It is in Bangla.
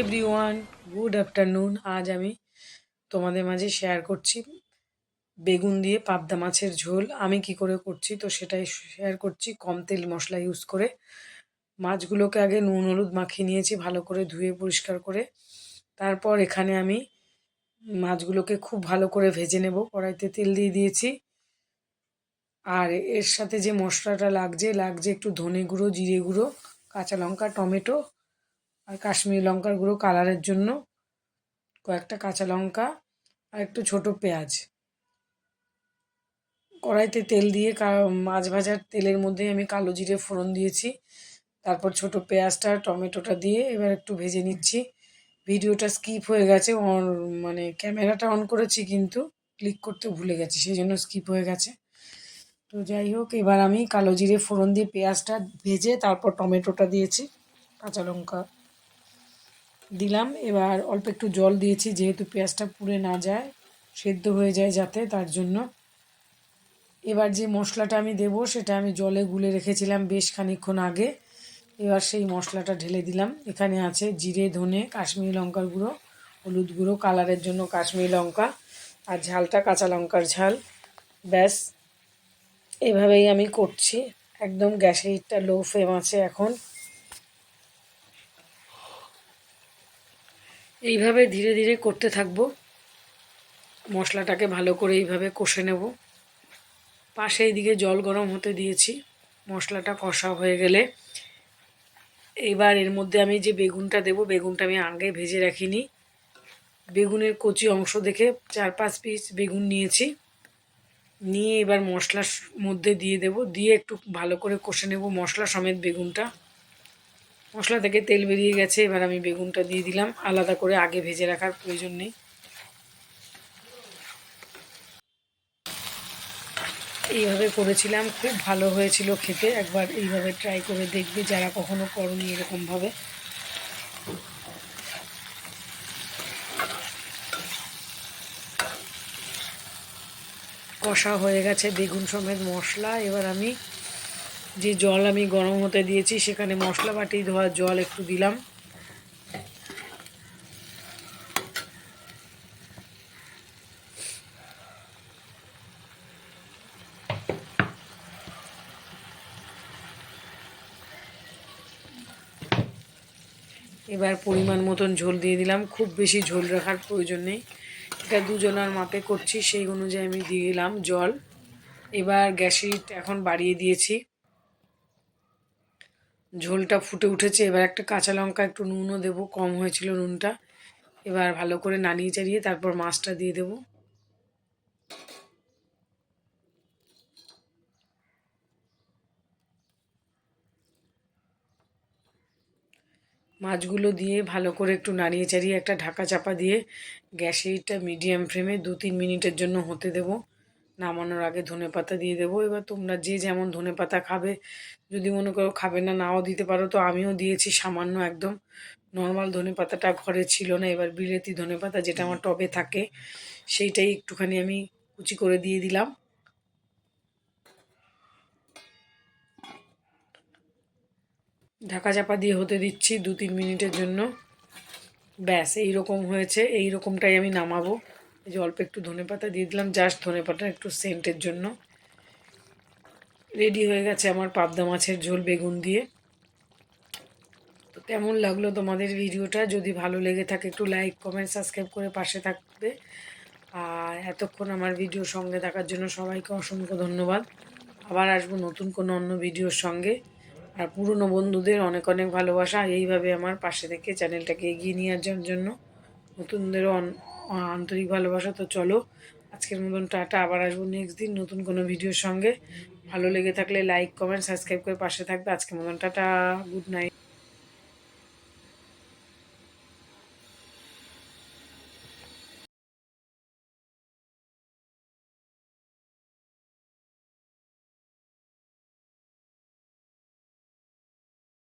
এভরিওয়ান গুড আফটারনুন আজ আমি তোমাদের মাঝে শেয়ার করছি বেগুন দিয়ে পাবদা মাছের ঝোল। আমি কি করে করছি তো সেটাই শেয়ার করছি। কম তেল মশলা ইউজ করে মাছগুলোকে আগে নুন, হলুদ মাখিয়ে নিয়েছি, ভালো করে ধুয়ে পরিষ্কার করে। তারপর এখানে আমি মাছগুলোকে খুব ভালো করে ভেজে নেব। কড়াইতে তেল দিয়ে দিয়েছি। আর এর সাথে যে মশলাটা লাগছে লাগছে একটু ধনে গুঁড়ো, জিরে গুঁড়ো, কাঁচা লঙ্কা, টমেটো আর কাশ্মীরি লঙ্কার গুঁড়ো কালারের জন্য কয়েকটা কাঁচা লঙ্কা আর একটু ছোট পেঁয়াজ। কড়াইতে তেল দিয়ে মাছ ভাজার তেলের মধ্যে আমি কালো জিরে ফোড়ন দিয়েছি। তারপর ছোট পেঁয়াজটা, টমেটোটা দিয়ে এবার একটু ভেজে নিচ্ছি। ভিডিওটা স্কিপ হয়ে গেছে মানে ক্যামেরাটা অন করেছি কিন্তু ক্লিক করতে ভুলে গেছি, সেই জন্য স্কিপ হয়ে গেছে। তো যাই হোক, এবার আমি কালো জিরে ফোড়ন দিয়ে পেঁয়াজটা ভেজে তারপর টমেটোটা দিয়েছি, কাঁচা লঙ্কা। দিলাম। এবার অল্প একটু জল দিয়েছি, যেহেতু পেঁয়াজটা পুড়ে না যায়, সেদ্ধ হয়ে যায় যাতে তার জন্য। এবার যে মশলাটা আমি দেব, সেটা আমি জলে গুলে রেখেছিলাম বেশ খানিক্ষণ আগে। এবার সেই মশলাটা ঢেলে দিলাম। এখানে আছে জিরে, ধনে, কাশ্মীরি লঙ্কার গুঁড়ো, হলুদ গুঁড়ো, কালারের জন্য কাশ্মীরি লঙ্কা, আর ঝালটা কাঁচা লঙ্কার ঝাল। ব্যাস, এভাবেই আমি করছি। একদম গ্যাসের হিটটা লো ফ্লেম আছে এখন। এইভাবে ধীরে ধীরে করতে থাকব। মশলাটাকে ভালো করে এইভাবে কষে নেব। পাশে এইদিকে জল গরম হতে দিয়েছি। মশলাটা কষা হয়ে গেলে এইবার এর মধ্যে আমি যে বেগুনটা দেব, বেগুনটা আমি আগে ভেজে রাখিনি। বেগুনের কচি অংশ দেখে চার পাঁচ পিস বেগুন নিয়েছি। নিয়ে এবার মশলার মধ্যে দিয়ে দেব। দিয়ে একটু ভালো করে কষে নেব মশলা সমেত বেগুনটা। মশলা থেকে তেল বেরিয়ে গেছে, এবার আমি বেগুনটা দিয়ে দিলাম। আলাদা করে আগে ভেজে রাখার প্রয়োজন নেই। এইভাবে করেছিলাম, খুব ভালো হয়েছিল খেতে। একবার এইভাবে ট্রাই করে দেখবে যারা কখনো করনি এরকমভাবে। কষা হয়ে গেছে বেগুন সমেত মশলা। এবার আমি যে জল আমি গরম হতে দিয়েছি, সেখানে মশলা বাটি ধোয়ার জল একটু দিলাম। এবার পরিমাণ মতন ঝোল দিয়ে দিলাম। খুব বেশি ঝোল রাখার প্রয়োজন নেই। এটা দুজনার মাপে করছি, সেই অনুযায়ী আমি দিয়ে দিলাম জল। এবার গ্যাসের এখন বাড়িয়ে দিয়েছি। ঝোলটা ফুটে উঠেছে। এবার একটা কাঁচা লঙ্কা, একটু নুনও দেবো, কম হয়েছিল নুনটা। এবার ভালো করে নাড়িয়ে চাড়িয়ে তারপর মাছটা দিয়ে দেবো। মাছগুলো দিয়ে ভালো করে একটু নাড়িয়ে চাড়িয়ে একটা ঢাকা চাপা দিয়ে গ্যাসেরটা মিডিয়াম ফ্লেমে দু তিন মিনিটের জন্য হতে দেবো। নামানোর আগে ধনে পাতা দিয়ে দেবো। এবার তোমরা যে যেমন ধনে পাতা খাবে, যদি মনে করো খাবে না, নাও দিতে পারো। তো আমিও দিয়েছি সামান্য একদম। নর্মাল ধনে পাতাটা ঘরে ছিল না, এবার বিলেতি ধনে পাতা যেটা আমার টবে থাকে, সেইটাই একটুখানি আমি কুচি করে দিয়ে দিলাম। ঢাকা চাপা দিয়ে হতে দিচ্ছি দু তিন মিনিটের জন্য। ব্যাস এই রকম হয়েছে এই রকমটাই আমি নামাবো। যে অল্প একটু ধনে পাতা দিয়ে দিলাম জাস্ট ধনে পাতা, একটু সেন্টের জন্য। রেডি হয়ে গেছে আমার পাবদা মাছের ঝোল বেগুন দিয়ে। তো কেমন লাগল তোমাদের ভিডিওটা? যদি ভালো লেগে থাকে, একটু লাইক কমেন্ট সাবস্ক্রাইব করে পাশে থাকবে। আর এতক্ষণ আমার ভিডিও সঙ্গে থাকার জন্য সবাইকে অসংখ্য ধন্যবাদ। আবার আসব নতুন কোনো অন্য ভিডিওর সঙ্গে। আর পুরনো বন্ধুদের অনেক অনেক ভালোবাসা। এইভাবে আমার পাশে থেকে চ্যানেলটাকে এগিয়ে নিয়ে যাওয়ার জন্য। নতুনদেরও আন্তরিক ভালোবাসা, তো চলো আজকের মতন টাটা, আবার আসব নেক্সট দিন নতুন কোনো ভিডিওর সঙ্গে। ভালো লেগে থাকলে লাইক কমেন্ট সাবস্ক্রাইব করে পাশে থাকবে। আজকের মতন টাটা গুড নাইট